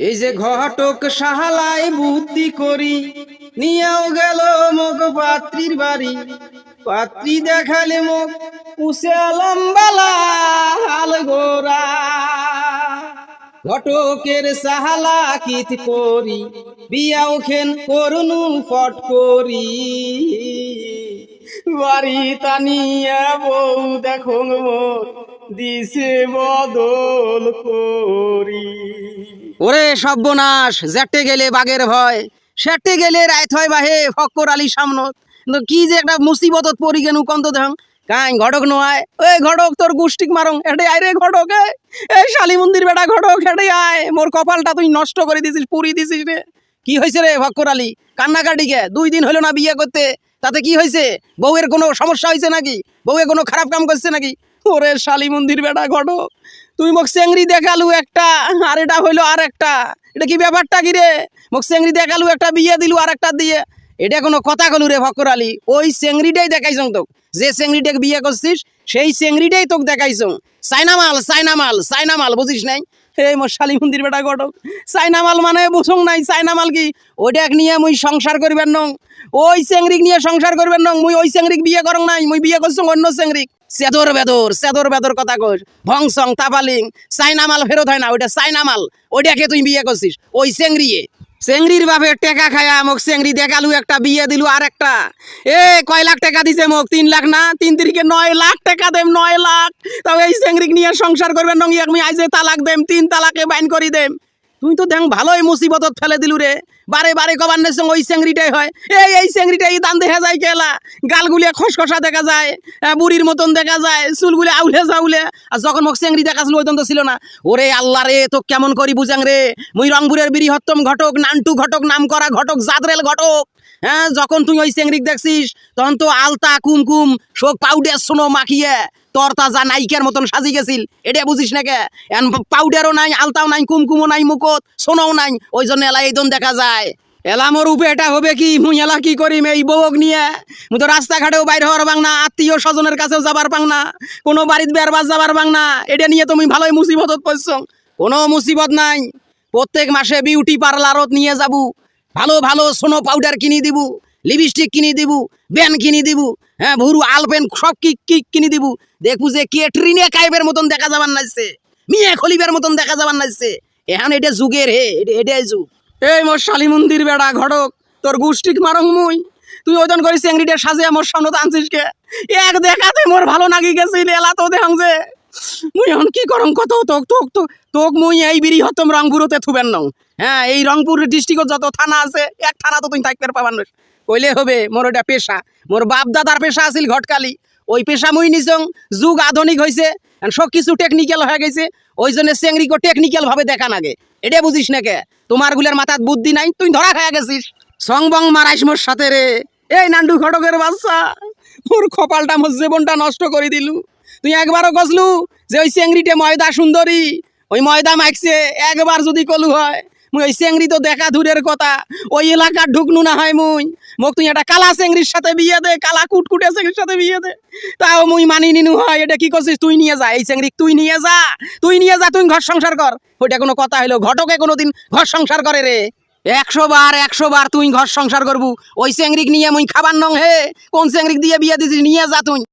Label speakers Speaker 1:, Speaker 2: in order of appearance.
Speaker 1: এই যে ঘটক সাহালায় বুদ্ধি করি, নিয়েও গেল মুখ পাত্রীর বাড়ি। পাত্রী দেখালে মুখ উসে লম্বালা গোরা ঘটকের সাহালা কিত করি, বিয়াও খেন করুনু ফট করি। বাড়ি তানিয়া বউ দেখো দিছে বদল করি। ওরে সর্বনাশ জ্যাটে গেলে বাঘের ভয় সেটে গেলে রায়ত হয় বাহে ফক্কর আলী সামনত কি যে একটা মুসিবতত পড়ি গেনু কন্ত দেখ কাই ঘটক নয় ওই ঘটক তোর গুষ্টিক মারং এটে আয় রে ঘটক। এই শালি মন্দির বেটা ঘটক, হেটে আয়, মোর কপালটা তুই নষ্ট করে দিছিস, পুরি দিছিস রে। কি হয়েছে রে ফক্কর আলী? কান্নাকাটি কে? দুই দিন হলো না বিয়ে করতে। তাতে কি হয়েছে বউয়ের কোনো সমস্যা হয়েছে নাকি? বউয়ে কোনো খারাপ কাম করছে নাকি? ওরে শালি মন্দির বেটা ঘটক তুই মোক চেংড়ি দেখালু একটা, আর এটা হইল আর একটা। এটা কি ব্যাপারটা কি রে? মোক চেংড়ি দেখালু একটা, বিয়ে দিলু আর একটা দিয়ে। এটা কোনো কথা কলু রে ফকর আলী। ওই চেংড়িটাই দেখাইছ তোক। যে চেংড়িটাকে বিয়ে করছিস, সেই চেংড়িটাই তোকে দেখাইছ। সাইনামাল সাইনামাল সাইনামাল বুঝিস নাই? এই মোর শালি মন্দির বেটা ঘটক সাইনামাল মানে বুঝং নাই সাইনামাল কি? ওইটাক নিয়ে মুই সংসার করিবেন নং। ওই চেংড়িক নিয়ে সংসার করবেন নং। মুই ওই চেংড়িক বিয়ে করং নাই, মুই বিয়ে করছং অন্য চেংড়িক। সেদর বেদর সেদর বেদর কথা কইস। ভংসং, তাপালিং, চাইনামাল ফেরত হয় না, ওইটা চাইনামাল। ওইটাকে তুই বিয়ে করছিস, ওই চেংড়িয়ে। চেংড়ির বাপে টেকা খায়া মোক চেংড়ি দেখালু, একটা বিয়ে দিলু আর একটা। এ, কয় লাখ টাকা দিছে মোক? তিন লাখ না? তিন তিরিকে নয় লাখ টাকা দেম, নয় লাখ। তবে এই চেংড়িক নিয়ে সংসার করবেন নং আমি আইজে তালাক দেম, তিন তালাকে বাইন করি দেম। তুই তো দেখ ভালোই মুসিবতত ফেলে দিলু রে। বারে বারে কবার নেছ ওই চেংড়িটাই হয়। এই এই চেংড়িটাই দান দেখা যায় কেলা। গালগুলিয়া খসখসা দেখা যায় বুড়ির মতন দেখা যায়, চুলগুলি আউলে যাউলে। আর যখন মোক চেংড়ি দেখাছিল, ওই তো ছিল না। ওরে আল্লাহ রে তো কেমন করি বুঝাং রে। মুই রংপুরের বৃহত্তম ঘটক, নান্টু ঘটক নাম করা ঘটক, জাদরেল ঘটক। হ্যাঁ যখন তুই ওই চেংড়িক দেখছিস, তখন তো আলতা, কুমকুম, শোক পাউডার শোনো মাখিয়ে তোর তাজা নায়িকার মতন সাজি গেছিল। এটা বুঝিস না এন পাউডারও নাই, আলতাও নাই, কুমকুমও নাই মুকত সোনাও নাই। ওই জন্য এলা এই দেখা যায়। এলা মোর উপে এটা হবে কি? মুই এলা কি করিম এই বউক নিয়ে? মুই তো রাস্তাঘাটেও বাইরে হওয়ার পাং না, আত্মীয় স্বজনের কাছেও যাবার পাং না, কোনো বাড়িতে বেরবাস যাবার পাং না। এটা নিয়ে তুমি ভালোই মুসিবতত পড়ছ। কোনো মুসিবত নাই। প্রত্যেক মাসে বিউটি পার্লারত নিয়ে যাবু। ভালো ভালো সোনো পাউডার কিনে দিবু। লিপস্টিক কিনে দিবু, ব্যান কিনে দিবু হ্যাঁ ভুরু, আলপেন সব কি কি কিনে দিবু। দেখবু যে কেটরিনে কাইবের মতন দেখা যাবার নাইছে, মিয়া খলিবের মতন দেখা যাবার নাইছে। এখন এটা যুগের হে এটাই যুগ। এই মোর শালি মন্দির বেড়া, ঘটক, তোর গুষ্টিক মারং মুই। তুই ওজন করিস চেংড়িটা সাজিয়া মোর সামনে আনছিস কে। এক দেখাতে মোর ভালো নাগি গেছিল এলা তো দেখাং যে। মুই এখন কি করম কত তোক তোক তোক মুই এই বিড়ি হতম রংপুরতে থুবেন নং। হ্যাঁ এই রংপুর ডিস্ট্রিক্টত যত থানা আছে, এক থানা তো তুই থাকতে পাবান কইলে হবে, মোর এটা পেশা। মোর বাপ দাদার পেশা আছিল ঘটকালি। ওই পেশা মুই নিছং যুগ আধুনিক হয়েছে সব কিছু টেকনিক্যাল হয়ে গেছে ওই জন্য চেংড়িকে টেকনিক্যাল ভাবে দেখা নাগে। এটা বুঝিস না কে? তোমারগুলার মাথাত বুদ্ধি নাই, তুই ধরা খায়া গেছিস। সং বং মারাইস মোর সাথে রে। এই নান্ডু ঘটকের বাচ্চা, মোর কপালটা মোর জীবনটা নষ্ট করে দিলু। তুই একবারও গজলু যে ওই চেংড়িটে ময়দা সুন্দরী, ওই ময়দা মাইকছে একবার যদি কলু হয়, মুই ওই চেংড়ি তো দেখা দূরের কথা, ওই এলাকার ঢুকনু না হয় মুই। মোক তুই একটা কালা চেংড়ির সাথে বিয়ে দে, কালা কুটকুটে চেংড়ির সাথে বিয়ে দে। তাও মুই মানি নিনু হয়, এটা কি করছিস? তুই নিয়ে যা, এই চেংড়ি তুই নিয়ে যা, তুই নিয়ে যা, তুই ঘর সংসার কর। ওইটা কোনো কথা হইল, ঘটকে কোনোদিন ঘর সংসার করে রে। একশো বার একশো বার তুই ঘর সংসার করবু, ওই চেংড়িক নিয়ে মুই খাবার নং হে, কোন চেংড়িক দিয়ে বিয়ে দিছিস, নিয়ে যা তুই।